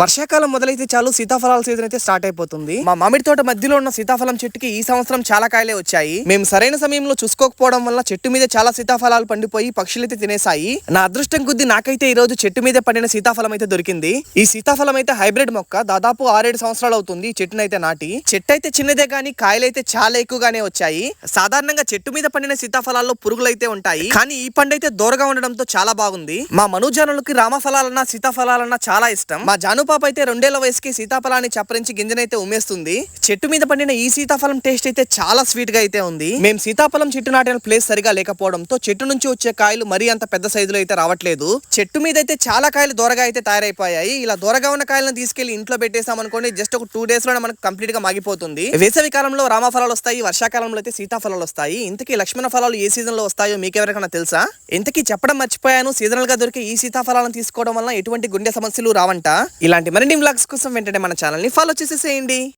వర్షాకాలం మొదలైతే చాలు సీతాఫలాల సీజన్ అయితే స్టార్ట్ అయిపోతుంది. మా మామిడి తోట మధ్యలో ఉన్న సీతాఫలం చెట్టుకి ఈ సంవత్సరం చాలా కాయలే వచ్చాయి. మేము సరైన సమయంలో చూసుకోకపోవడం వల్ల చెట్టు మీద చాలా సీతాఫలాలు పండిపోయి పక్షులైతే తినేసాయి నా అదృష్టం కొద్ది నాకైతే ఈ రోజు చెట్టు మీద పండిన సీతాఫలం అయితే దొరికింది. ఈ సీతాఫలం అయితే హైబ్రిడ్ మొక్క. దాదాపు ఆరేడు సంవత్సరాలు అవుతుంది చెట్టును చెట్టునైతే నాటి. చెట్టు అయితే చిన్నదే కానీ కాయలైతే చాలా ఎక్కువగానే వచ్చాయి. సాధారణంగా చెట్టు మీద పండిన సీతాఫలాల్లో పురుగులు అయితే ఉంటాయి. కానీ ఈ పండు అయితే దూరగా ఉండడంతో చాలా బాగుంది. మా మనుజనులకి రామఫలాలన్నా సీతాఫలాలన్నా చాలా ఇష్టం. మా జాను పాప అయితే రెండేళ్ళ వయసుకి సీతాఫలాన్ని చప్పరించి గింజనైతే ఉమేస్తుంది చెట్టు మీద పండిన ఈ సీతాఫలం టేస్ట్ అయితే చాలా స్వీట్గా అయితే ఉంది. మేము సీతాఫలం చెట్టు నాటిన ప్లేస్ సరిగా లేకపోవడంతో చెట్టు నుంచి వచ్చే కాయలు మరీ అంత పెద్ద సైజులో అయితే రావట్లేదు. చెట్టు మీద అయితే చాలా కాయలు దూరగా అయితే తయారైపోయాయి. ఇలా దూరగా ఉన్న కాయలను తీసుకెళ్ళి ఇంట్లో పెట్టేసాం అనుకోండి జస్ట్ ఒక టూ డేస్లోనే మనకు కంప్లీట్గా మాగిపోతుంది. వేసవి కాలంలో రామఫలాలు వస్తాయి వర్షాకాలంలో అయితే సీతాఫలాలు వస్తాయి. ఇంతకీ లక్ష్మణ ఫలాలు ఏ సీజన్లో వస్తాయో మీకెవరికైనా తెలుసా? ఇంతకీ చెప్పడం మర్చిపోయాను సీజనల్గా దొరికే ఈ సీతాఫలాలను తీసుకోవడం వల్ల ఎటువంటి గుండె సమస్యలు రావంట. ఇలాంటి మరిన్ని వ్లాగ్స్ కోసం వెంటనే మన ఛానల్ని ఫాలో చేసేసేయండి.